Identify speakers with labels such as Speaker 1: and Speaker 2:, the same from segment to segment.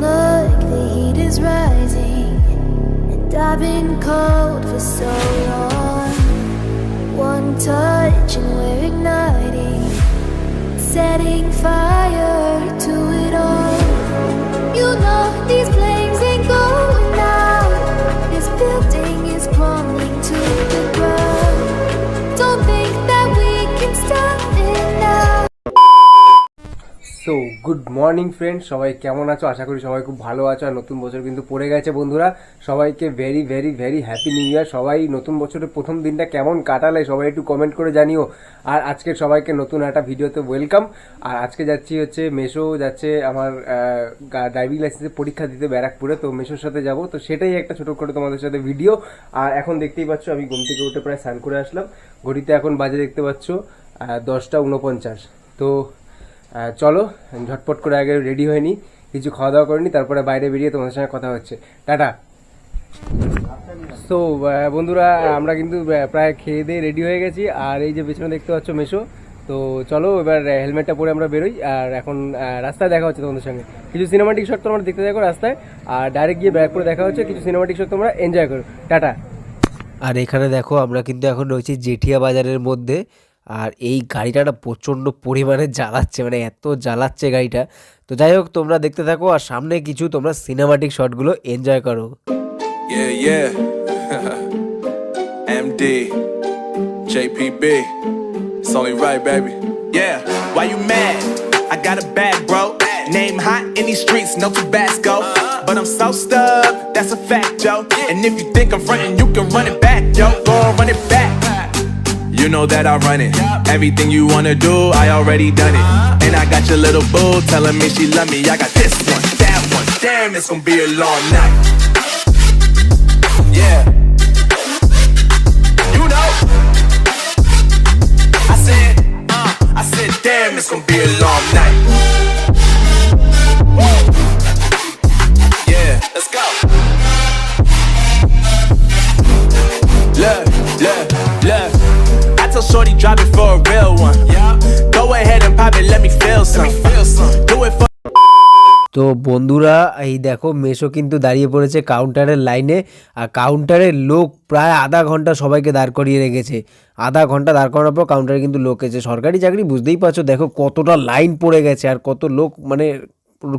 Speaker 1: look, the heat is rising, and I've been cold for so long. One touch, and we're igniting, setting fire to
Speaker 2: so good morning friend সবাই কেমন আছো? আশা করি সবাই খুব ভালো আছো। আর নতুন বছর কিন্তু পড়ে গেছে, বন্ধুরা। সবাইকে very very very happy new year সবাই নতুন বছরের প্রথম দিনটা কেমন কাটালে সবাই একটু কমেন্ট করে জানিও। আর আজকে সবাইকে নতুন একটা ভিডিওতে ওয়েলকাম আর আজকে যাচ্ছি হচ্ছে মেশো যাচ্ছে আমার ড্রাইভিং লাইসেন্সের পরীক্ষা দিতে ব্যারাকপুরে। তো মেশোর সাথে যাব। তো সেটাই একটা ছোট করে তোমাদের সাথে ভিডিও আর এখন দেখতেই পাচ্ছ, আমি ঘুম থেকে উঠে প্রায় স্নান করে আসলাম। ঘড়িতে এখন বাজে দেখতে পাচ্ছ দশটা উনপঞ্চাশ তো চলো, ঝটপট করে আগে রেডি হয়নি কিছু খাওয়া দাওয়া করে নি, তারপরে বাইরে বেরিয়ে তোমাদের সঙ্গে কথা হচ্ছে। টাটা। তো বন্ধুরা, আমরা কিন্তু প্রায় খেয়ে দিয়ে রেডি হয়ে গেছি, আর এই যে পেছনে দেখতে পাচ্ছ মেশো, তো চলো এবার হেলমেটটা পরে আমরা বেরোই, আর এখন রাস্তায় দেখা হচ্ছে তোমাদের সঙ্গে। কিছু সিনেমাটিক শট তোমরা দেখতে দেখো রাস্তায়, আর ডাইরেক্ট গিয়ে ব্যাক করে দেখা হচ্ছে, কিছু সিনেমাটিক শট তোমরা এনজয় করো। টাটা।
Speaker 3: আর এখানে দেখো, আমরা কিন্তু এখন রয়েছি জেঠিয়া বাজারের মধ্যে আর এই গাড়িটা না প্রচণ্ড পরিমাণে জ্বালাচ্ছে মানে এত জ্বালাচ্ছে গাড়িটা তো যাই হোক তোমরা দেখতে থাকো আর সামনে কিছু তোমরা সিনেমাটিক শটগুলো এনজয় করো.
Speaker 4: MD, JPB. It's only right, baby. Yeah, why you mad? I got a bag, bro. Name hot in these streets, no Tabasco. But I'm so stuck, that's a fact, yo. And if you think I'm frontin', you can run it back, yo. Go run it back. You know that I run it. Everything you wanna do, I already done it. And I got your little boo telling me she love me. I got this one, that one. Damn, it's gonna be a long night. Yeah. You know. I said, uh, I said, damn, it's gonna be a long night. Shorty drop it for a real one. Yeah. Go ahead and pop it, let me feel some. Let me feel some. Do it for
Speaker 3: তো বন্ধুরা এই দেখো মেশো কিন্তু দাঁড়িয়ে পড়েছে কাউন্টারের লাইনে আর কাউন্টারের লোক প্রায় আধা ঘণ্টা সবাইকে দাঁড় করিয়ে রেখেছে আধা ঘণ্টা দাঁড় করানোর পর কাউন্টারে কিন্তু লোক এসেছে সরকারি চাকরি বুঝতেই পারছ দেখো কতটা লাইন পড়ে গেছে আর কত লোক মানে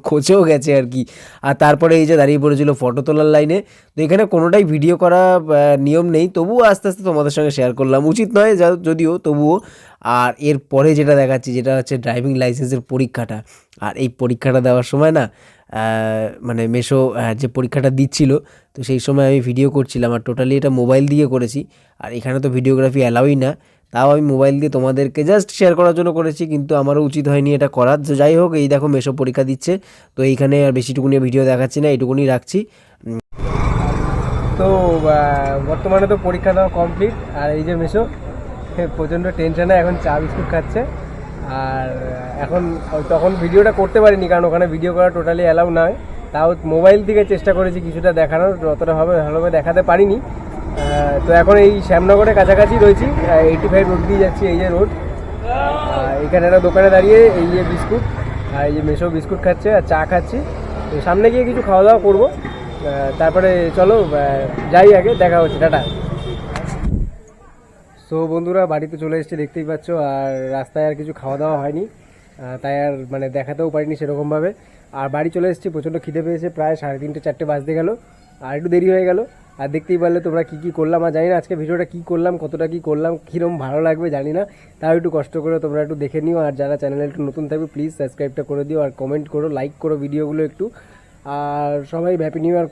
Speaker 3: খোঁচেও গেছে আর কি। আর তারপরে এই যে দাঁড়িয়ে পড়েছিল ফটো তোলার লাইনে তো এখানে কোনোটাই ভিডিও করা নিয়ম নেই। তবুও আস্তে আস্তে তোমাদের সঙ্গে শেয়ার করলাম। উচিত নয় যদিও, তবুও। আর এর পরে যেটা দেখাচ্ছি, যেটা হচ্ছে ড্রাইভিং লাইসেন্সের পরীক্ষাটা। আর এই পরীক্ষাটা দেওয়ার সময় না মানে মেশো যে পরীক্ষাটা দিচ্ছিল, তো সেই সময় আমি ভিডিও করছিলাম। আর টোটালি এটা মোবাইল দিয়ে করেছি। আর এখানে তো ভিডিওগ্রাফি অ্যালাউই না। তাও আমি মোবাইল দিয়ে তোমাদেরকে জাস্ট শেয়ার করার জন্য করেছি, কিন্তু আমারও উচিত হয়নি এটা করার। তো যাই হোক, এই দেখো মেশো পরীক্ষা দিচ্ছে, তো এইখানে আর বেশিটুকুনি ভিডিও দেখাচ্ছি না, এইটুকুনি রাখছি।
Speaker 2: তো বর্তমানে তো পরীক্ষা দেওয়া কমপ্লিট আর এই যে মেশো প্রচণ্ড টেনশনে এখন চা বিস্কুট খাচ্ছে। আর, এখন, তখন ভিডিওটা করতে পারিনি, কারণ ওখানে ভিডিও করা টোটালি অ্যালাউ নয় তাও মোবাইল থেকে চেষ্টা করেছি কিছুটা দেখানোর, যতটা হবে, ভালোভাবে দেখাতে পারিনি। তো এখন এই শ্যামনগরের কাছাকাছি রয়েছি। এইটি ফাইভ রোড দিয়ে যাচ্ছি এই যে রোড এখানে একটা দোকানে দাঁড়িয়ে এই যে বিস্কুট আর এই যে মেশো বিস্কুট খাচ্ছে আর চা খাচ্ছি। তো সামনে গিয়ে কিছু খাওয়া দাওয়া করব তারপরে চলো যাই আগে, দেখা হচ্ছে, টাটা। সো বন্ধুরা, বাড়িতে চলে এসেছে, দেখতেই পাচ্ছ, আর রাস্তায় আর কিছু খাওয়া দাওয়া হয়নি তাই আর মানে দেখাতেও পারিনি সেরকমভাবে। আর বাড়ি চলে এসেছি, প্রচণ্ড খিদে পেয়েছে, প্রায় সাড়ে তিনটে, চারটে বাজতে গেল। আর একটু দেরি হয়ে গেল। আর দেখতেই পারলে তোমরা কী কী করলাম, আর জানি না আজকে ভিডিওটা কী করলাম, কতটা কী করলাম কীরকম ভালো লাগবে জানি না। তাও একটু কষ্ট করে তোমরা একটু দেখে নিও, আর যারা চ্যানেলে একটু নতুন থাকবে প্লিজ সাবস্ক্রাইবটা করে দিও, আর কমেন্ট করো লাইক করো ভিডিওগুলো একটু। আর সবাই হ্যাপি নিউ ইয়ার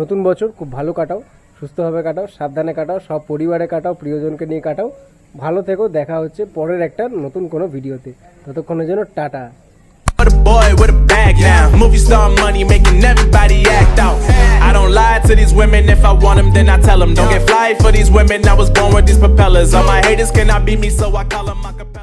Speaker 2: নতুন বছর, খুব ভালো কাটাও, সুস্থভাবে কাটাও, সাবধানে কাটাও, সব পরিবারে কাটাও, প্রিয়জনকে নিয়ে কাটাও। ভালো থেকো, দেখা হচ্ছে পরের একটা নতুন কোনো ভিডিওতে। ততক্ষণের জন্য tata.
Speaker 4: Women. If I want them, then I tell them. Don't get fly for these women. I was born with these propellers. All my haters cannot beat me, so I call them.